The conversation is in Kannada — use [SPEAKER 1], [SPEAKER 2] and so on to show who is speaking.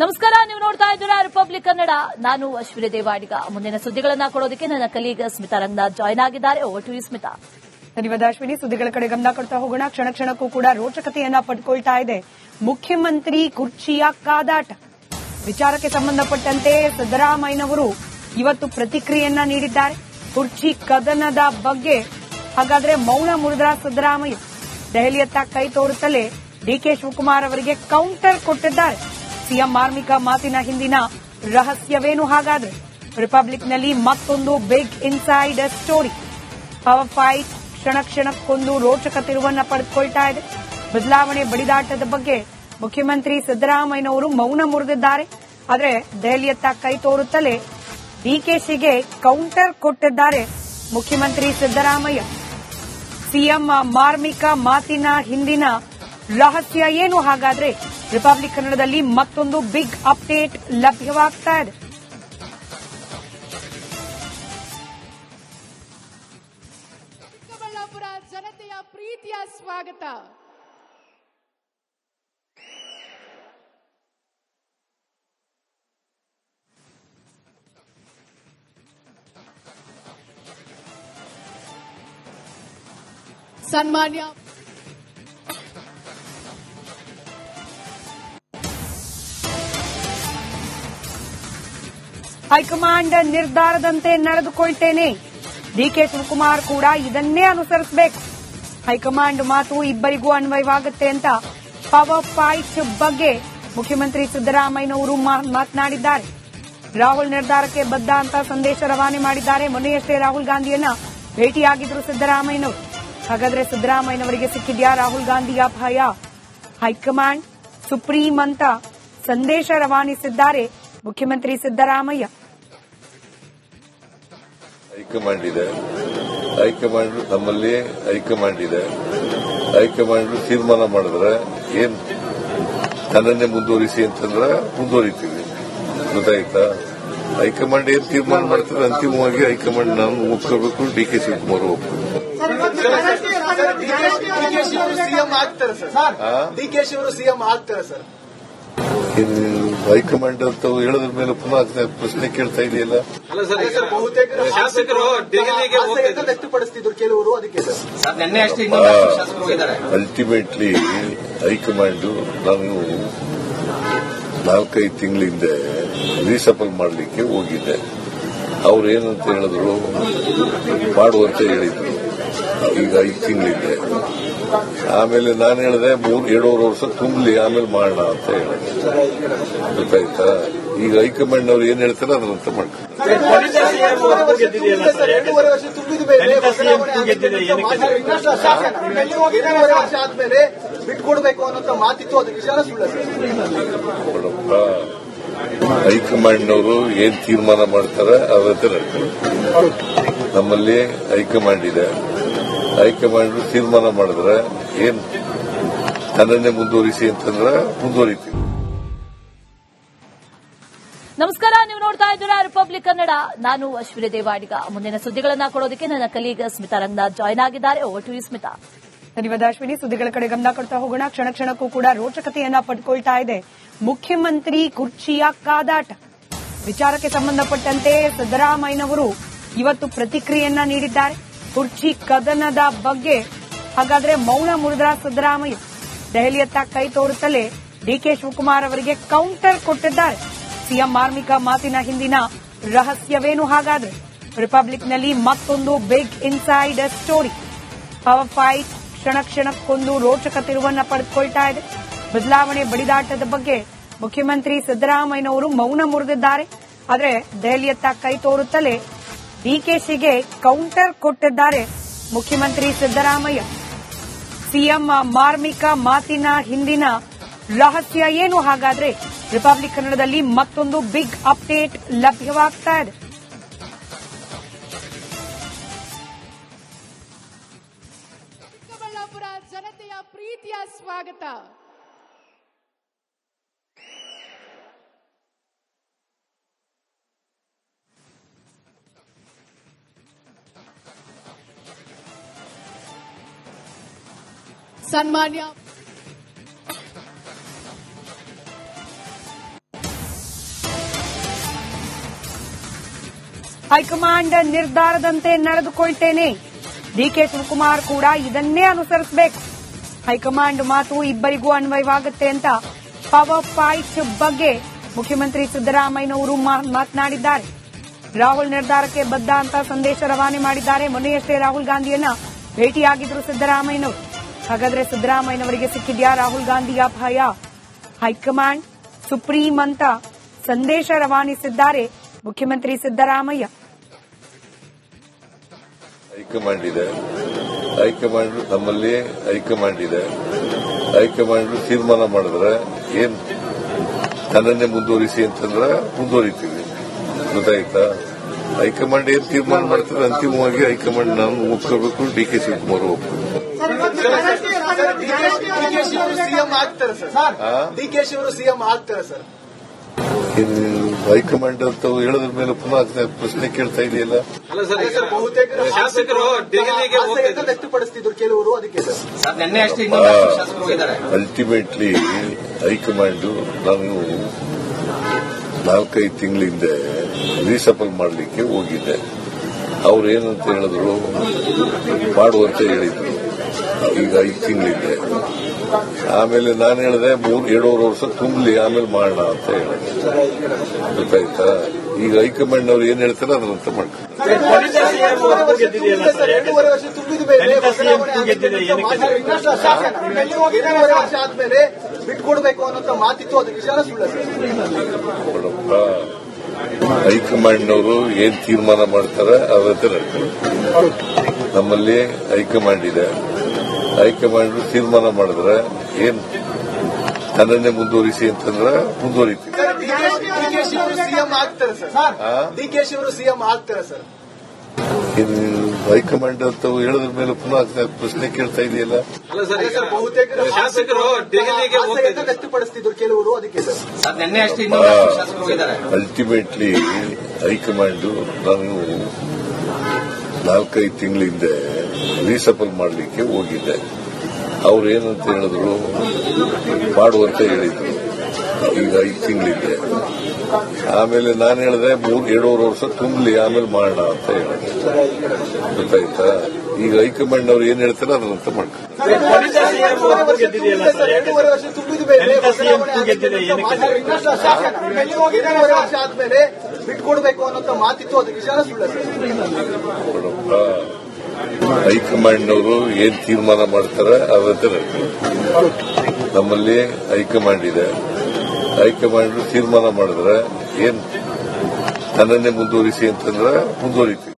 [SPEAKER 1] ನಮಸ್ಕಾರ, ನೀವು ನೋಡ್ತಾ ಇದ್ದೀರಾ ರಿಪಬ್ಲಿಕ್ ಕನ್ನಡ ನಾನು ಅಶ್ವಿನಿ ದೇವಾಡಿಗ. ಮುಂದಿನ ಸುದ್ದಿಗಳನ್ನ ಕೊಡೋದಕ್ಕೆ ನನ್ನ ಕಲೀಗ ಸ್ಮಿತಾ ರಂಗನಾಥ್ ಜಾಯ್ನ್ ಆಗಿದ್ದಾರೆ. Over to Smita.
[SPEAKER 2] ಧನ್ಯವಾದ ಅಶ್ವಿನಿ. ಸುದ್ದಿಗಳ ಕಡೆ ಗಮನ ಕೊಡ್ತಾ ಹೋಗೋಣ. ಕ್ಷಣ ಕ್ಷಣಕ್ಕೂ ಕೂಡ ರೋಚಕತೆಯನ್ನ ಪಡ್ಕೊಳ್ತಾ ಇದೆ. ಮುಖ್ಯಮಂತ್ರಿ ಕುರ್ಚಿಯ ಕಾದಾಟ. ವಿಚಾರಕ್ಕೆ ಸಂಬಂಧಪಟ್ಟಂತೆ ಸಿದ್ದರಾಮಯ್ಯನವರು ಇವತ್ತು ಪ್ರತಿಕ್ರಿಯೆಯನ್ನ ನೀಡಿದ್ದಾರೆ. ಕುರ್ಚಿ ಕದನದ ಬಗ್ಗೆ ಹಾಗಾದ್ರೆ ಮೌನ ಮುರಿದ್ರ ಸಿದ್ದರಾಮಯ್ಯ. ದೆಹಲಿಯತ್ತ ಕೈ ತೋರುತ್ತಲೇ ಡಿಕೆ ಶಿವಕುಮಾರ್ ಅವರಿಗೆ ಕೌಂಟರ್ ಕೊಟ್ಟಿದ್ದಾರೆ. ಸಿಎಂ ಮಾರ್ಮಿಕ ಮಾತಿನ ಹಿಂದಿನ ರಹಸ್ಯವೇನು ಹಾಗಾದ್ರೆ? ರಿಪಬ್ಲಿಕ್ನಲ್ಲಿ ಮತ್ತೊಂದು big inside story. Power fight ಕ್ಷಣ ಕ್ಷಣಕ್ಕೊಂದು ರೋಚಕ ತಿರುವನ್ನ ಪಡೆದುಕೊಳ್ತಾ ಇದೆ. ಬದಲಾವಣೆ ಬಡಿದಾಟದ ಬಗ್ಗೆ ಮುಖ್ಯಮಂತ್ರಿ ಸಿದ್ದರಾಮಯ್ಯನವರು ಮೌನ ಮುರಿದಿದ್ದಾರೆ. ಆದರೆ ದೆಹಲಿಯತ್ತ ಕೈ ತೋರುತ್ತಲೇ ಡಿಕೆಶಿಗೆ ಕೌಂಟರ್ ಕೊಟ್ಟಿದ್ದಾರೆ ಮುಖ್ಯಮಂತ್ರಿ ಸಿದ್ದರಾಮಯ್ಯ. ಸಿಎಂ ಮಾರ್ಮಿಕ ಮಾತಿನ ಹಿಂದಿನ ರಹಸ್ಯ ಏನು ಹಾಗಾದ್ರೆ? ರಿಪಬ್ಲಿಕ್ ಕನ್ನಡದಲ್ಲಿ ಮತ್ತೊಂದು ಬಿಗ್ ಅಪ್ಡೇಟ್ ಲಭ್ಯವಾಗ್ತಾ ಇದೆ.
[SPEAKER 3] ಚಿಕ್ಕಬಳ್ಳಾಪುರ ಜನತೆಯ ಪ್ರೀತಿಯ ಸ್ವಾಗತ. ಸನ್ಮಾನ್ಯ
[SPEAKER 2] ಹೈಕಮಾಂಡ್ ನಿರ್ಧಾರದಂತೆ ನಡೆದುಕೊಳ್ತೇನೆ. ಡಿಕೆ ಶಿವಕುಮಾರ್ ಕೂಡ ಇದನ್ನೇ ಅನುಸರಿಸಬೇಕು. ಹೈಕಮಾಂಡ್ ಮಾತು ಇಬ್ಬರಿಗೂ ಅನ್ವಯವಾಗುತ್ತೆ ಅಂತ ಪವರ್ ಫೈಟ್ ಬಗ್ಗೆ ಮುಖ್ಯಮಂತ್ರಿ ಸಿದ್ದರಾಮಯ್ಯನವರು ಮಾತನಾಡಿದ್ದಾರೆ. ರಾಹುಲ್ ನಿರ್ಧಾರಕ್ಕೆ ಬದ್ಧ ಅಂತ ಸಂದೇಶ ರವಾನೆ ಮಾಡಿದ್ದಾರೆ. ಮೊನ್ನೆಯಷ್ಟೇ ರಾಹುಲ್ ಗಾಂಧಿಯನ್ನ ಭೇಟಿಯಾಗಿದ್ರು ಸಿದ್ದರಾಮಯ್ಯನವರು. ಹಾಗಾದ್ರೆ ಸಿದ್ದರಾಮಯ್ಯನವರಿಗೆ ಸಿಕ್ಕಿದ್ಯಾ ರಾಹುಲ್ ಗಾಂಧಿಯ ಭಯ ಹೈಕಮಾಂಡ್ ಸುಪ್ರೀಂ ಅಂತ ಸಂದೇಶ ರವಾನಿಸಿದ್ದಾರೆ ಮುಖ್ಯಮಂತ್ರಿ ಸಿದ್ದರಾಮಯ್ಯ.
[SPEAKER 4] ಹೈಕಮಾಂಡ್ ಇದೆ. ಹೈಕಮಾಂಡ್ ನಮ್ಮಲ್ಲಿ ಹೈಕಮಾಂಡ್ ಇದೆ. ಹೈಕಮಾಂಡ್ ತೀರ್ಮಾನ ಮಾಡಿದ್ರೆ ಏನ್ ತನ್ನನ್ನೇ ಮುಂದುವರಿಸಿ ಅಂತಂದ್ರೆ ಮುಂದುವರಿತೀವಿ. ಗೊತ್ತಾಯ್ತಾ? ಹೈಕಮಾಂಡ್ ಏನ್ ತೀರ್ಮಾನ ಮಾಡ್ತಾರೆ? ಅಂತಿಮವಾಗಿ ಹೈಕಮಾಂಡ್ ನಾನು ಒಪ್ಕೋಬೇಕು ಡಿ ಕೆ ಶಿವಕುಮಾರ್ ಒಪ್ಕೋಬೇಕು.
[SPEAKER 5] ಡಿಕೆಶಿ ಅವರು ಸಿಎಂ ಆಗ್ತಾರೆ ಸರ್.
[SPEAKER 4] ಆ?
[SPEAKER 5] ಡಿಕೆಶಿ ಅವರು ಸಿಎಂ ಆಗ್ತಾರೆ ಸರ್.
[SPEAKER 4] ಹೈಕಮಾಂಡ್ ಅಂತ ಹೇಳಿದ್ರ ಮೇಲೆ ಪುನಃ ಅದನ್ನ ಪ್ರಶ್ನೆ ಕೇಳ್ತಾ ಇದೆಯಲ್ಲ?
[SPEAKER 5] ಅಲ್ಲ ಸರ್ ಬಹುತೇಕ
[SPEAKER 6] ಶಾಸಕರು ದೆಹಲಿಗೆ
[SPEAKER 5] ಆಸೆಯನ್ನ
[SPEAKER 6] ಹೋಗ್ತಿದ್ರು.
[SPEAKER 5] ವ್ಯಕ್ತಪಡಿಸ್ತಿದ್ರು ಕೆಲವರು ಅದಕ್ಕೆ ಸರ್.
[SPEAKER 6] ಸರ್ ನಿನ್ನೆ ಅಷ್ಟೇ ಇನ್ನೊಂದು ಶಾಸಕರು ಹೋಗಿದ್ದಾರೆ.
[SPEAKER 4] ಅಲ್ಟಿಮೇಟ್ಲಿ ಹೈಕಮಾಂಡ್ ನಾನು ನಾಲ್ಕೈದು ತಿಂಗಳ ಹಿಂದೆ ರೀಸಫಲ್ ಮಾಡಲಿಕ್ಕೆ ಹೋಗಿದ್ದೆ. ಅವ್ರು ಏನಂತ ಹೇಳಿದ್ರು? ಮಾಡುವಂತ ಹೇಳಿದ್ರು. ಈಗ ಐದು ತಿಂಗಳಿದ್ದೆ ಆಮೇಲೆ ನಾನು ಹೇಳಿದೆ, ಮೂರು, ಎರಡೂವರೆ ವರ್ಷ ತುಂಬಲಿ, ಆಮೇಲೆ ಮಾಡೋಣ ಅಂತ ಹೇಳಿದೆ ಗೊತ್ತಾಯ್ತಾ? ಈಗ ಹೈಕಮಾಂಡ್ ಅವ್ರು ಏನ್ ಹೇಳ್ತಾರೆ ಅದನ್ನಂತ ಮಾಡ್ತಾರೆ.
[SPEAKER 5] ಸರ್
[SPEAKER 4] ನೋಡಪ್ಪ, ಹೈಕಮಾಂಡ್ನವರು ಏನ್ ತೀರ್ಮಾನ ಮಾಡ್ತಾರೆ ಅದಂತೆ ನಡ್ಕೊಂಡು ನಮ್ಮಲ್ಲಿ ಹೈಕಮಾಂಡ್ ಇದೆ. ಹೈಕಮಾಂಡ್ ತೀರ್ಮಾನ ಮಾಡಿದ್ರೆ ಏನು ತನ್ನೇ ಮುಂದುವರಿಸಿ ಅಂತಂದ್ರೆ ಮುಂದುವರಿತೀವಿ.
[SPEAKER 1] ನಮಸ್ಕಾರ ನೀವು ನೋಡ್ತಾ ಇದ್ದೀರಾ ರಿಪಬ್ಲಿಕ್ ಕನ್ನಡ. ನಾನು ಅಶ್ವಿನಿ ದೇವಾಡಿಗ. ಮುಂದಿನ ಸುದ್ದಿಗಳನ್ನ ಕೊಡೋದಕ್ಕೆ ನನ್ನ ಕಲೀಗ ಸ್ಮಿತಾ ರಂಗನಾಥ್ ಜಾಯ್ನ್ ಆಗಿದ್ದಾರೆ. Over to Smita.
[SPEAKER 2] ಧನ್ಯವಾದ ಅಶ್ವಿನಿ. ಸುದ್ದಿಗಳ ಕಡೆ ಗಮನ ಕೊಡ್ತಾ ಹೋಗೋಣ. ಕ್ಷಣ ಕ್ಷಣಕ್ಕೂ ಕೂಡ ರೋಚಕತೆಯನ್ನ ಪಡ್ಕೊಳ್ತಾ ಇದೆ. ಮುಖ್ಯಮಂತ್ರಿ ಕುರ್ಚಿಯ ಕಾದಾಟ. ವಿಚಾರಕ್ಕೆ ಸಂಬಂಧಪಟ್ಟಂತೆ ಸಿದ್ದರಾಮಯ್ಯನವರು ಇವತ್ತು ಪ್ರತಿಕ್ರಿಯೆಯನ್ನ ನೀಡಿದ್ದಾರೆ. ಕುರ್ಚಿ ಕದನದ ಬಗ್ಗೆ ಹಾಗಾದ್ರೆ ಮೌನ ಮುರಿದ್ರ ಸಿದ್ದರಾಮಯ್ಯ. ದೆಹಲಿಯತ್ತ ಕೈ ತೋರುತ್ತಲೇ ಡಿಕೆ ಶಿವಕುಮಾರ್ ಅವರಿಗೆ ಕೌಂಟರ್ ಕೊಟ್ಟಿದ್ದಾರೆ. ಸಿಎಂ ಮಾರ್ಮಿಕ ಮಾತಿನ ಹಿಂದಿನ ರಹಸ್ಯವೇನು ಹಾಗಾದ್ರೆ? ರಿಪಬ್ಲಿಕ್ನಲ್ಲಿ ಮತ್ತೊಂದು big inside story power fight ಕ್ಷಣ ಕ್ಷಣಕ್ಕೊಂದು ರೋಚಕ ತಿರುವನ್ನ ಪಡೆದುಕೊಳ್ತಾ ಇದೆ. ಬದಲಾವಣೆ ಬಡಿದಾಟದ ಬಗ್ಗೆ ಮುಖ್ಯಮಂತ್ರಿ ಸಿದ್ದರಾಮಯ್ಯನವರು ಮೌನ ಮುರಿದಿದ್ದಾರೆ. ಆದರೆ ದೆಹಲಿಯತ್ತ ಕೈ ತೋರುತ್ತಲೇ ಡಿಕೆಶಿಗೆ ಕೌಂಟರ್ ಕೊಟ್ಟಿದ್ದಾರೆ ಮುಖ್ಯಮಂತ್ರಿ ಸಿದ್ದರಾಮಯ್ಯ. ಸಿಎಂ ಮಾರ್ಮಿಕ ಮಾತಿನ ಹಿಂದಿನ ರಹಸ್ಯ ಏನು? ಹಾಗಾದ್ರೆ ರಿಪಬ್ಲಿಕ್ ಕನ್ನಡದಲ್ಲಿ ಮತ್ತೊಂದು ಬಿಗ್ ಅಪ್ಡೇಟ್ ಲಭ್ಯವಾಗ್ತಾ ಇದೆ.
[SPEAKER 3] ಸನ್ಮಾನ್ಯ.
[SPEAKER 2] ಹೈಕಮಾಂಡ್ ನಿರ್ಧಾರದಂತೆ ನಡೆದುಕೊಳ್ತೇನೆ. ಡಿಕೆ ಶಿವಕುಮಾರ್ ಕೂಡ ಇದನ್ನೇ ಅನುಸರಿಸಬೇಕು. ಹೈಕಮಾಂಡ್ ಮಾತು ಇಬ್ಬರಿಗೂ ಅನ್ವಯವಾಗುತ್ತೆ ಅಂತ ಪವರ್ ಫೈಟ್ ಬಗ್ಗೆ ಮುಖ್ಯಮಂತ್ರಿ ಸಿದ್ದರಾಮಯ್ಯನವರು ಮಾತನಾಡಿದ್ದಾರೆ. ರಾಹುಲ್ ನಿರ್ಧಾರಕ್ಕೆ ಬದ್ದ ಅಂತ ಸಂದೇಶ ರವಾನೆ ಮಾಡಿದ್ದಾರೆ. ಮೊನ್ನೆಯಷ್ಟೇ ರಾಹುಲ್ ಗಾಂಧಿಯನ್ನ ಭೇಟಿಯಾಗಿದ್ದರು ಸಿದ್ದರಾಮಯ್ಯನವರು. ಹಾಗಾದ್ರೆ ಸಿದ್ದರಾಮಯ್ಯನವರಿಗೆ ಸಿಕ್ಕಿದ್ಯಾ? ರಾಹುಲ್ ಗಾಂಧಿಯ ಭಯ ಹೈಕಮಾಂಡ್ ಸುಪ್ರೀಂ ಅಂತ ಸಂದೇಶ ರವಾನಿಸಿದ್ದಾರೆ ಮುಖ್ಯಮಂತ್ರಿ ಸಿದ್ದರಾಮಯ್ಯ.
[SPEAKER 4] ಹೈಕಮಾಂಡ್ ಇದೆ. ಹೈಕಮಾಂಡ್ ನಮ್ಮಲ್ಲಿ ಹೈಕಮಾಂಡ್ ಇದೆ. ಹೈಕಮಾಂಡ್ ತೀರ್ಮಾನ ಮಾಡಿದ್ರೆ ಏನ್ ನನ್ನನ್ನೇ ಮುಂದುವರಿಸಿ ಅಂತಂದ್ರೆ ಮುಂದುವರಿತೀವಿ. ಗೊತ್ತಾಯ್ತಾ? ಹೈಕಮಾಂಡ್ ಏನ್ ತೀರ್ಮಾನ ಮಾಡ್ತಾರೆ? ಅಂತಿಮವಾಗಿ ಹೈಕಮಾಂಡ್ ನಾನು ಒಪ್ಕೋಬೇಕು, ಡಿ ಕೆ ಶಿವಕುಮಾರ್ ಒಪ್ಕೋಬೇಕು.
[SPEAKER 5] ಸಿಎಂ ಆಗ್ತಾರೆ ಸರ್. ಸಿಎಂ ಆಗ್ತಾರೆ ಸರ್.
[SPEAKER 4] ಇನ್ನು ಹೈಕಮಾಂಡ್ ಅಂತ ಹೇಳಿದ್ರ ಮೇಲೆ ಪುನಃ ಪ್ರಶ್ನೆ ಕೇಳ್ತಾ ಇದೆಯಲ್ಲ.
[SPEAKER 6] ಅಲ್ಲ ಸರ್
[SPEAKER 5] ಸರ್ ಬಹುತೇಕ
[SPEAKER 6] ಶಾಸಕರು ದೆಹಲಿಗೆ
[SPEAKER 5] ಆಸೆಯನ್ನ
[SPEAKER 6] ಹೋಗ್ತಿದ್ರು
[SPEAKER 5] ವ್ಯಕ್ತಪಡಿಸ್ತಿದ್ರು ಕೆಲವರು ಅದಕ್ಕೆ ಸರ್.
[SPEAKER 6] ಸರ್ ನಿನ್ನೆ ಅಷ್ಟೇ ಇನ್ನೊಂದು ಶಾಸಕರು ಹೋಗಿದ್ದಾರೆ.
[SPEAKER 4] ಅಲ್ಟಿಮೇಟ್ಲಿ ಹೈಕಮಾಂಡ್ ನಾನು ನಾಲ್ಕೈದು ತಿಂಗಳ ಹಿಂದೆ ರೀಸಫಲ್ ಮಾಡಲಿಕ್ಕೆ ಹೋಗಿದ್ದೆ. ಅವ್ರು ಏನಂತ ಹೇಳಿದ್ರು? ಮಾಡುವಂತ ಹೇಳಿದ್ರು. ಈಗ ಐದು ತಿಂಗಳಿದ್ದೆ ಆಮೇಲೆ ನಾನು ಹೇಳಿದೆ, ಮೂರು, ಎರಡೂವರೆ ವರ್ಷ ತುಂಬಲಿ, ಆಮೇಲೆ ಮಾಡೋಣ ಅಂತ ಹೇಳಿದೆ ಗೊತ್ತಾಯ್ತಾ? ಈಗ ಹೈಕಮಾಂಡ್ ಅವ್ರು ಏನ್ ಹೇಳ್ತಾರೆ ಅದರಂತ ಮಾಡ್ತಾರೆ.
[SPEAKER 5] ಸರ್
[SPEAKER 4] ನೋಡಪ್ಪ, ಹೈಕಮಾಂಡ್ನವರು ಏನ್ ತೀರ್ಮಾನ ಮಾಡ್ತಾರೆ ಅದಂತೆ ನಡ್ಕೊಂಡು. ನಮ್ಮಲ್ಲಿ ಹೈಕಮಾಂಡ್ ಇದೆ. ಹೈಕಮಾಂಡ್ ತೀರ್ಮಾನ ಮಾಡಿದ್ರೆ ಏನ್ ನನ್ನನ್ನೇ ಮುಂದುವರಿಸಿ ಅಂತಂದ್ರೆ ಮುಂದುವರಿತೀವಿ. ಹೈಕಮಾಂಡ್ ಅಂತ ಹೇಳಿದ್ರ ಮೇಲೆ ಪುನಃ ಪ್ರಶ್ನೆ ಕೇಳ್ತಾ ಇದೆಯಲ್ಲ?
[SPEAKER 6] ಅಲ್ಲ ಸರ್
[SPEAKER 5] ಸರ್ ಬಹುತೇಕ
[SPEAKER 6] ಶಾಸಕರು ದೆಹಲಿಗೆ
[SPEAKER 5] ಆಸೆಯನ್ನ
[SPEAKER 6] ಹೋಗ್ತಿದ್ರು
[SPEAKER 5] ವ್ಯಕ್ತಪಡಿಸ್ತಿದ್ರು ಕೆಲವರು ಅದಕ್ಕೆ ಸರ್.
[SPEAKER 6] ಸರ್ ಇನ್ನೊಂದು ಶಾಸಕರು ಹೋಗಿದ್ದಾರೆ.
[SPEAKER 4] ಅಲ್ಟಿಮೇಟ್ಲಿ ಹೈಕಮಾಂಡ್ ನಾನು ನಾಲ್ಕೈದು ತಿಂಗಳ ಹಿಂದೆ ರೀಸಫಲ್ ಮಾಡಲಿಕ್ಕೆ ಹೋಗಿದ್ದೆ ಅವ್ರು ಏನಂತ ಹೇಳಿದ್ರು ಮಾಡುವಂತ ಹೇಳಿದ್ರು. ಈಗ ಐದು ತಿಂಗಳಿದ್ದೆ ಆಮೇಲೆ ನಾನು ಹೇಳಿದೆ ಮೂರು ಎರಡೂವರೆ ವರ್ಷ ತುಂಬಲಿ ಆಮೇಲೆ ಮಾಡೋಣ ಅಂತ ಹೇಳಿದೆ. ಗೊತ್ತಾಯ್ತಾ? ಈಗ ಹೈಕಮಾಂಡ್ ಅವ್ರು ಏನ್ ಹೇಳ್ತಾರೆ ಅದರಂತ ಮಾಡ್ತಾರೆ. ಹೈಕಮಾಂಡ್ನವರು ಏನ್ ತೀರ್ಮಾನ ಮಾಡ್ತಾರೆ ಅದರ ನಮ್ಮಲ್ಲಿ ಹೈಕಮಾಂಡ್ ಇದೆ. ಹೈಕಮಾಂಡ್ ತೀರ್ಮಾನ ಮಾಡಿದ್ರೆ ಏನ್ ನನ್ನನ್ನೇ ಮುಂದುವರಿಸಿ ಅಂತಂದ್ರೆ ಮುಂದುವರಿತೀವಿ.